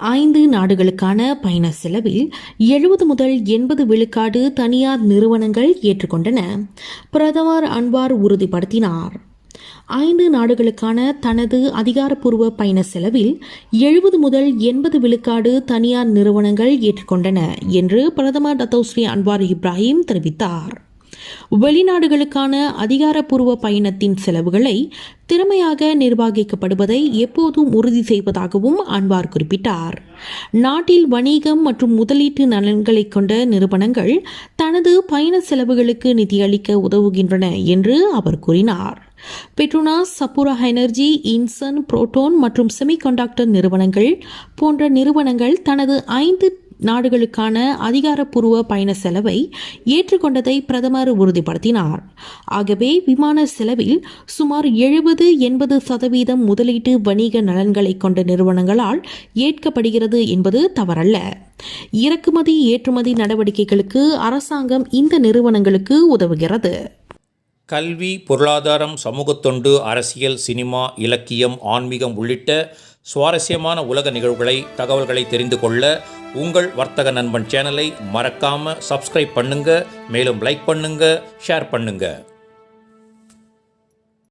ஐந்து நாடுகளுக்கான பயண செலவில் எழுபது முதல் எண்பது விழுக்காடு தனியார் நிறுவனங்கள் ஏற்றுக்கொண்டன. பிரதமர் அன்வார் உறுதிப்படுத்தினார். ஐந்து நாடுகளுக்கான தனது அதிகாரப்பூர்வ பயண செலவில் எழுபது முதல் எண்பது விழுக்காடு தனியார் நிறுவனங்கள் ஏற்றுக்கொண்டன என்று பிரதமர் டத்தோஸ்ரீ அன்வார் இப்ராஹிம் தெரிவித்தார். வெளிநாடுகளுக்கான அதிகாரப்பூர்வ பயணத்தின் செலவுகளை திறமையாக நிர்வகிக்கப்படுவதை எப்போதும் உறுதி செய்வதாகவும் அன்வார் குறிப்பிட்டார். நாட்டில் வணிகம் மற்றும் முதலீட்டு நலன்களை கொண்ட நிறுவனங்கள் தனது பயண செலவுகளுக்கு நிதியளிக்க உதவுகின்றன என்று அவர் கூறினார். பெட்ரோனாஸ் சப்புரா எனர்ஜி இன்சன் புரோட்டோன் மற்றும் செமிகண்டக்டர் நிறுவனங்கள் போன்ற நிறுவனங்கள் தனது ஐந்து நாடுகளுக்கான அதிகாரப்பூர்வ பயண செலவை ஏற்றுக்கொண்டதை பிரதமர் உறுதிப்படுத்தினார். ஆகவே விமான செலவில் சுமார் எழுபது எண்பது சதவீதம் முதலீட்டு வணிக நலன்களை கொண்ட நிறுவனங்களால் ஏற்கப்படுகிறது என்பது தவறல்ல. இறக்குமதி ஏற்றுமதி நடவடிக்கைகளுக்கு அரசாங்கம் இந்த நிறுவனங்களுக்கு உதவுகிறது. கல்வி பொருளாதாரம் சமூகத்தொண்டு அரசியல் சினிமா இலக்கியம் ஆன்மீகம் உள்ளிட்ட சுவாரஸ்யமான உலக நிகழ்வுகளை தகவல்களை தெரிந்து கொள்ள உங்கள் வர்த்தக நண்பன் சேனலை மறக்காமல் சப்ஸ்கிரைப் பண்ணுங்கள் மேலும் லைக் பண்ணுங்கள் ஷேர் பண்ணுங்கள்